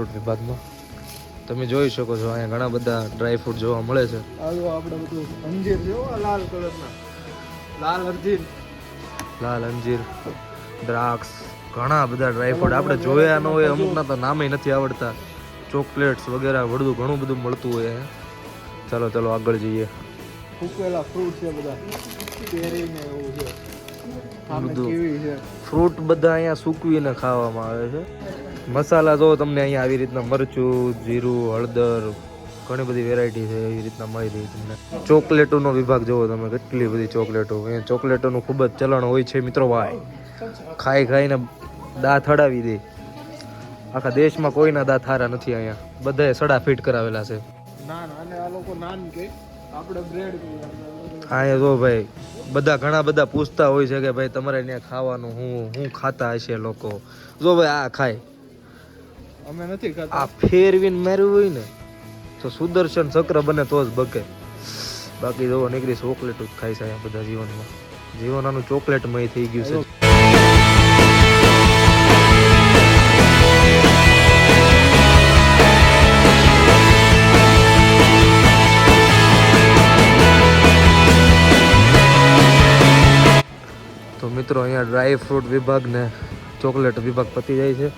Fruit વિભાગમાં. તમે જોઈ શકો છો અહીંયા ઘણા બધા ડ્રાય ફ્રૂટ જોવા મળે છે. આલો આપણે બધું અંજીર છે લાલ કલરના. લાલ અંજીર. લાલ અંજીર દ્રાક્ષ ઘણા બધા ડ્રાય ફ્રૂટ આપણે જોયા ન હોય અમુકના તો નામે નથી આવડતા. ચોકલેટ્સ વગેરે વડું ઘણું બધું મળતું હોય ચાલો ચાલો આગળ જઈએ. ફૂકેલા ફ્રૂટ છે બધા. કેરી એવું છે. બધું. ફ્રૂટ બધા અહીંયા સૂકવીને ખાવામાં આવે છે. મસાલા જો તમને અહીંયા આવી રીતના મરચું જીરું હળદર ઘણી બધી વેરાયટી છે એવી રીતના મળી રહી તમને. ચોકલેટોનો વિભાગ જોવો તમે કેટલી બધી ચોકલેટો. અહીંયા ચોકલેટોનું ખૂબ જ ચલણ હોય છે મિત્રો ભાઈ. ખાઈ ખાઈને દાંત હડાવી દે. આખા દેશમાં કોઈના દાંત હારા નથી અહીંયા. બધાએ સડા ફિટ કરાવેલા છે. અહીંયા જો ભાઈ બધા ઘણા બધા પૂછતા હોય છે કે ભાઈ તમારે ત્યાં ખાવાનું હું હું ખાતા હશે લોકો? જો ભાઈ આ ખાય. અમે નથી ખાતા. આ ફેરવીને મેરવું હોય ને તો સુદર્શન ચક્ર બને તો જ બકે. બાકી જો નીકળી ચોકલેટ જ ખાય છે બધા જીવનમાં. જીવન આનું ચોકલેટમય થઈ ગયું છે. તો મિત્રો, અહીંયા ડ્રાય ફ્રૂટ વિભાગ ને ચોકલેટ વિભાગ પતી જાય છે.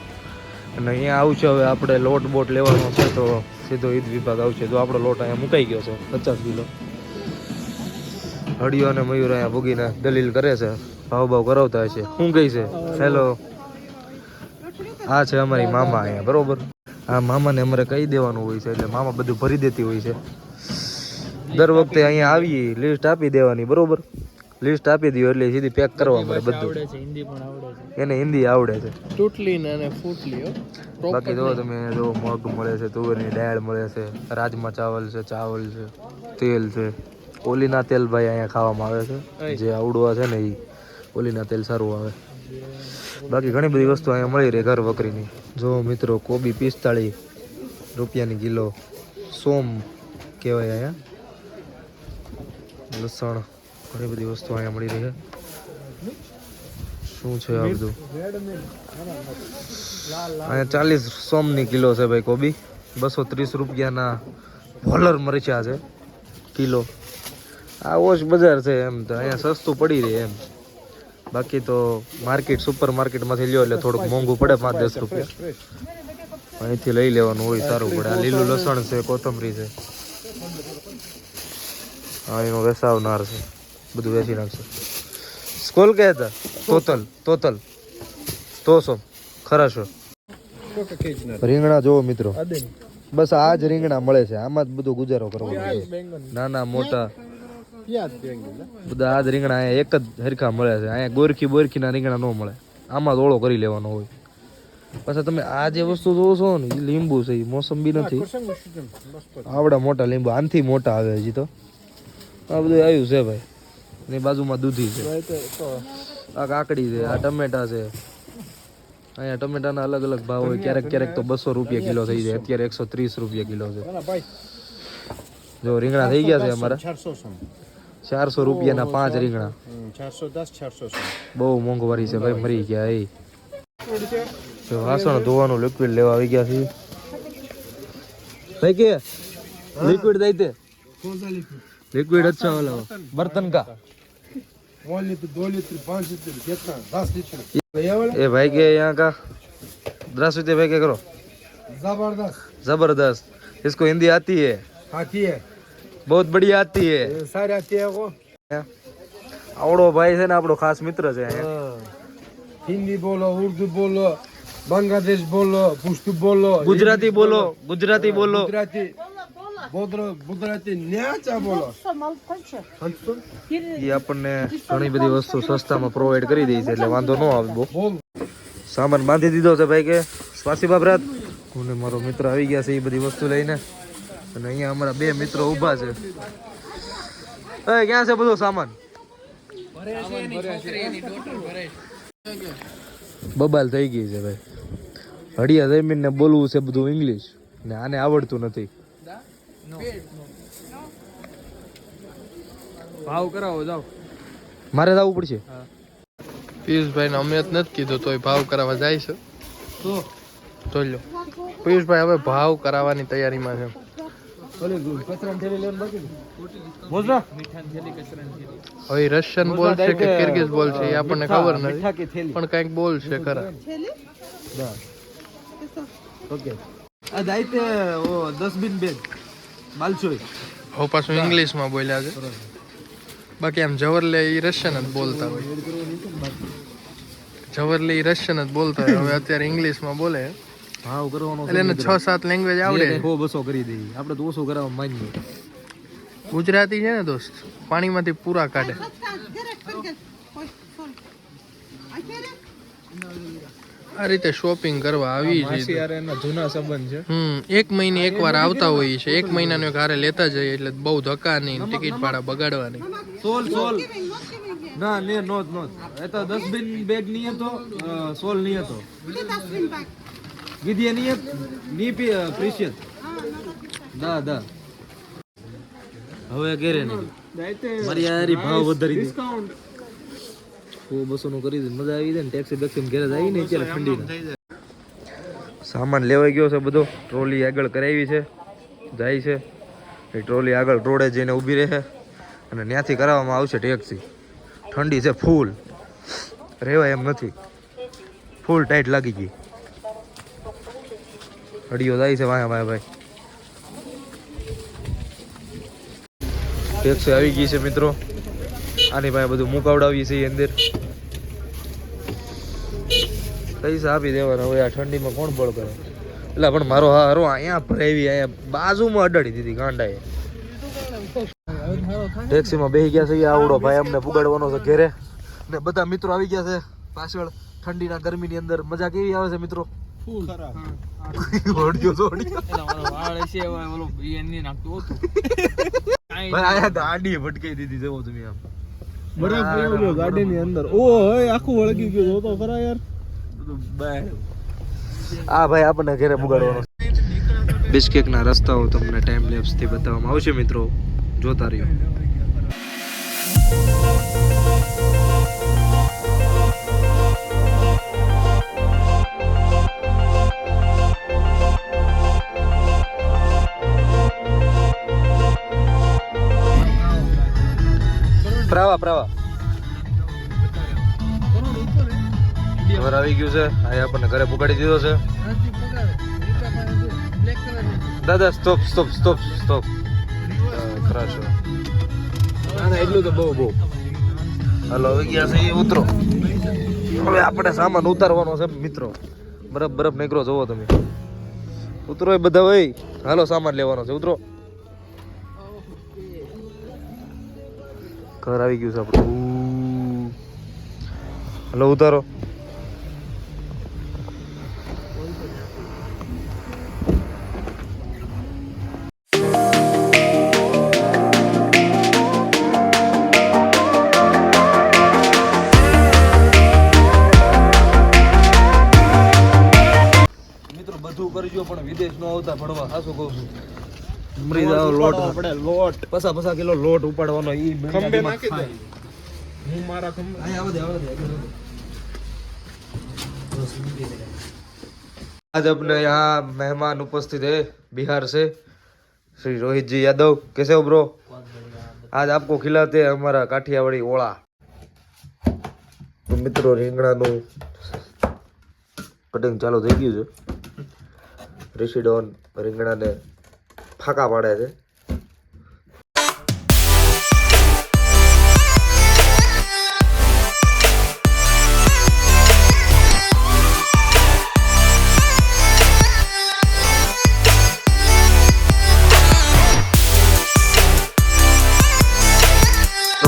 અને અહીંયા આવશે હવે આપણે લોટ બોટ લેવાનો છે, તો સીધો ઈદ વિભાગ આવશે તો આપણો લોટ અહીંયા મુકાઈ ગયો છે, પચાસ કિલો. હળીઓ અને મયુર અહીંયા ભૂગીને દલીલ કરે છે ભાવ ભાવ કરાવતા હશે. શું કહી છે? હેલો. આ છે અમારી મામા અહીંયા, બરોબર? આ મામાને અમારે કહી દેવાનું હોય છે, એટલે મામા બધું ભરી દેતી હોય છે. દર વખતે અહીંયા આવી લિસ્ટ આપી દેવાની, બરોબર? લિસ્ટ આપી દીધું એટલે સીધી પેક કરવા પડે બધું. છે હિન્દી પણ આવડે છે. એને હિન્દી આવડે છે. ટૂટલી ને અને ફૂટલી બાકી જો તમે જો મગ મળે છે તુવેરની દાળ મળે છે રાજમા ચાવલ છે ચાવલ છે તેલ છે. ઓલીના તેલ ભાઈ અહીંયા ખાવામાં આવે છે. જે આવડવા છે ને એ ઓલીના તેલ સારું આવે. બાકી ઘણી બધી વસ્તુ અહીંયા મળી રહે ઘર વકરીની જો મિત્રો કોબી પિસ્તાળી રૂપિયાની કિલો સોમ કહેવાય અહીંયા. લસણ. ઘણી બધી વસ્તુ અહીંયા મળી રહી છે. શું છે આ બધું? અહીંયા ચાલીસ સોમની કિલો છે ભાઈ કોબી. બસો ત્રીસ રૂપિયાના ભોલર મરચા છે, કિલો. આ ઓછ બજાર છે એમ તો અહીંયા સસ્તું પડી રહે એમ. બાકી તો માર્કેટ, સુપર માર્કેટમાંથી લ્યો એટલે થોડુંક મોંઘું પડે પાંચ દસ રૂપિયા. અહીંથી લઈ લેવાનું હોય સારું પડે. આ લીલું લસણ છે, કોથમરી છે. હા એનો વેસાવનાર છે. બધું વેચી નાખશે. સ્કૂલ કે હતા તોતલ તોતલ. તોસો ખરાશો રીંગણા જોવો મિત્રો. બસ આ જ રીંગણા મળે છે. આમાં જ બધું ગુજારો કરવો નાના મોટા. બધા આ જ રીંગણા અહીંયા એક જ હરખા મળે છે. અહીંયા ગોરખી બોરખીના રીંગણા ન મળે. આમાં જ ઓળો કરી લેવાનો હોય. પાછા તમે આ જે વસ્તુ જોવો છો ને લીંબુ છે એ મોસંબી નથી. આવડા મોટા લીંબુ આનથી મોટા આવે હજી તો. આ બધું આવ્યું છે ભાઈ. એની બાજુમાં દૂધી છે. આ કાકડી છે આ ટમેટા છે. અહીંયા ટમેટાના અલગ અલગ ભાવ હોય ક્યારેક ક્યારેક તો બસો રૂપિયા કિલો થઈ જાય અત્યારે એકસો ત્રીસ રૂપિયા કિલો છે. જો રીંગણા થઈ ગયા છે અમારા. ચારસો રૂપિયાના પાંચ રીંગણા. ચારસો દસ ચારસો બહુ મોંઘવારી છે ભાઈ મરી ગયા એ. જો વાસણ ધોવાનું લિક્વિડ લેવા આવી ગયા છે. ભાઈ કે લિક્વિડ દઈ દે. लिक्विड अच्छा वाला हो बर्तन का वन लीटर दो लीटर पाँच लीटर कितना दस लीटर ये भाई के यहाँ का द्रष्टि भाई क्या करो जबरदस्त जबरदस्त इसको हिंदी आती है आती है बहुत बढ़िया आती है सारे आती है वो આવડો ભાઈ છે ને આપણો ખાસ મિત્ર છે અહીંયા. हिंदी बोलो उर्दू बोलो बांग्लादेश बोलो पुश्तू बोलो ગુજરાતી બોલો ગુજરાતી બોલો गुजराती એ આપણને ઘણી બધી વસ્તુ સસ્તામાં પ્રોવાઈડ કરી દે છે એટલે વાંધો ન આવે બહુ. સામાન બાંધી દીધો છે ભાઈ કે સ્વાસી બાબરાત હું મારો મિત્ર આવી ગયા છે એ બધી વસ્તુ લઈને. અને અહીંયા અમારા બે મિત્રો ઊભા છે. એ ક્યાં છે બધો સામાન? બબાલ થઈ ગઈ છે ભાઈ. હડિયા જમીન ને બોલવું છે બધું ઇંગ્લિશ ને આને આવડતું નથી. ભાવ કરાવો જાઓ. મારે જવું પડશે. પિયુષભાઈ ને અમે જ નથી કીધું તોય ભાવ કરાવવા જાય છે. તો? લો. પિયુષભાઈ હવે ભાવ કરાવવાની તૈયારીમાં છે. હવે રશિયન બોલ છે કે કિર્ગિઝ બોલ છે એ આપણને ખબર નથી. પણ કંઈક બોલ છે ખરા. ઓકે. આ દાઈતે ઓ દસબીન બેગ માલચોઈ હવે પાછું ઇંગ્લિશમાં બોલ્યા છે. બાકી આમ જવરલે એ રશિયન જ બોલતા હોય. જવરલે એ રશિયન જ બોલતા હોય. હવે અત્યારે ઇંગ્લિશમાં બોલે. ભાવ કરવાનો એટલે એને છ સાત લેંગ્વેજ આવડે. હો બસો કરી દઈ આપણે તો ઓછો કરાવવા માંગીએ. ગુજરાતી છે ને દોસ્ત? પાણીમાંથી પૂરા કાઢે. આ રીતે શોપિંગ કરવા આવી છે. એના જૂના સંબંધ છે. હમ એક મહિને એક વાર આવતા હોઈએ છે. એક મહિનાનો એક હારે લેતા જઈએ એટલે બહુ ધક્કા નહીં ટિકિટ ભાડા બગાડવા નહીં સોલ સોલ. ના ને નોત નો એ તો ડસ્ટબિન બેગ નહીં હતો સોલ નહીં હતો ગીધી નહીં ની પ્રિશિયત દા દા. હવે ઘેરે નહીં. દાઈતે મારી યારી ભાવ વધારી ડિસ્કાઉન્ટ સો બસોનું કરી દે મજા આવી જાય ને ટેક્સી બેક્સી ઘેરે જાય ને ઠંડી સામાન લેવાઈ ગયો છે બધો ટ્રોલી આગળ કરાવી છે જાય છે. એ ટ્રોલી આગળ રોડે જઈને ઊભી રહે અને ત્યાંથી કરાવવામાં આવશે ટેક્સી ઠંડી છે ફૂલ રહેવાય એમ નથી. ફૂલ ટાઈટ લાગી ગઈ. હડિયો જાય છે વાયા વાયા ભાઈ. ટેક્સી આવી ગઈ છે મિત્રો. આની પાસે બધું મુકાવડાવી છીએ અંદર. પૈસા આપી દેવાના હવે આ ઠંડીમાં કોણ બળ કરે? એટલે પણ મારો હારો અહીંયા ભરાવી અહીંયા બાજુમાં અડાડી દીધી ગાંડાએ. ટેક્સીમાં બેસી ગયા છે આવડો ભાઈ અમને પુગાડવાનો છે ઘેરે. ને બધા મિત્રો આવી ગયા છે પાછળ ઠંડીના ગરમીની અંદર. મજા કેવી આવે છે મિત્રો? ફૂલ. ઓડિયો ભાઈ આયા ભટકાઈ દીધી જવો તમે આમ. બરફ પડી ગયો ગાડીની અંદર. ઓ હે આખું વળગી ગયું તો ખરા યાર. આ ભાઈ આપણને ઘરે પુગાડવાનો બિસ્કેકના રસ્તાઓ તમને ટાઈમ લેપ્સથી બતાવવામાં આવશે મિત્રો. જોતા રહ્યો. ઘર આવી ગયું છે. આ આપણને ઘરે પુગાડી દીધો છે. દાદા સ્ટોપ સ્ટોપ સ્ટોપ સ્ટોપ ખરાશ ના ના, એટલું તો બહુ બહુ. હાલો આવી ગયા છે એ ઉતરો. હવે આપણે સામાન ઉતારવાનો છે, મિત્રો. બરફ બરફ નીકળો જોવો તમે. ઉતરો એ બધા હોય હાલો, સામાન લેવાનો છે. ઉતરો. ઘર આવી ગયું છે આપણું. હલો, ઉતારો. પણ વિદેશ નો આવતા ભણવા સાસુ કહું છું મરી જાવ લોટ આપણે લોટ પસા પસા કિલો લોટ ઉપાડવાનો ઈ ખંભે નાખી દે હું મારા ખંભે અહીં આવો દે આવો દે आज अपने यहाँ मेहमान उपस्थित है बिहार से श्री रोहित जी यादव कैसे हो ब्रो आज आपको खिलाते हैं हमारा काठियावाड़ी ओला તો મિત્રો રીંગણાનું કટિંગ ચાલુ થઈ ગયું છે રેસીડોન રીંગણાને ફાંકા પાડે છે.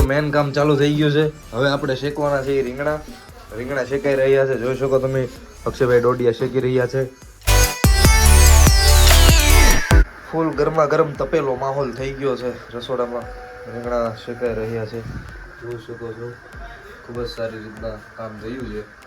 મેન કામ ચાલુ થઈ ગયું છે. હવે આપણે શેકવાના છે રીંગણા. રીંગણા શેકાઈ રહ્યા છે. જોઈ શકો તમે અક્ષયભાઈ ડોડિયા શેકી રહ્યા છે. ફૂલ ગરમા ગરમ તપેલો માહોલ થઈ ગયો છે. રસોડામાં રીંગણા શેકાઈ રહ્યા છે. જોઈ શકો છો. ખૂબ જ સારી રીતના કામ થયું છે.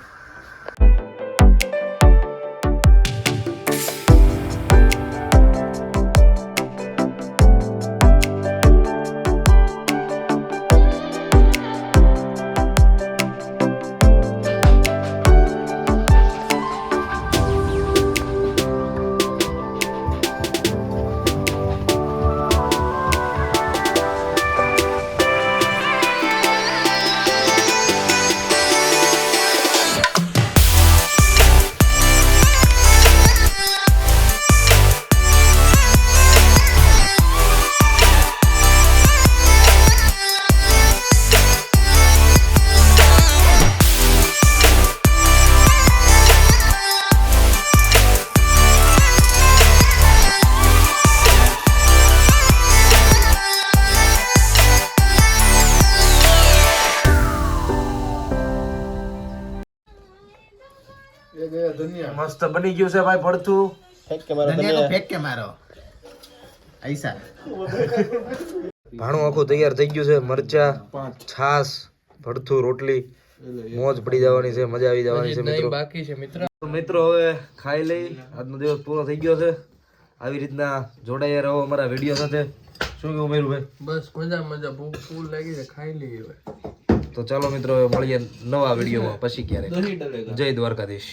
મસ્ત બની ગયું છે ભાઈ ભડથું ધનિયા કો ફેંક કે મારો? આઈસા ભાણું આખું તૈયાર થઈ ગયું છે મરચા છાસ ભડથું રોટલી. મોજ પડી જવાની છે મજા આવી જવાની છે મિત્રો. બાકી છે મિત્રો. મિત્રો હવે ખાઈ લઈ. આજનો દિવસ પૂરો થઈ ગયો છે. આવી રીતના જોડાયા રહો અમારા વીડિયો સાથે. શું કેવું મેરુભાઈ બસ મજા મજા. ભૂખ ફૂલ લાગી છે ખાઈ લઈએ હવે. તો ચાલો મિત્રો મળીએ નવા વિડીયોમાં. પછી ક્યારેક. જય દ્વારકાધીશ.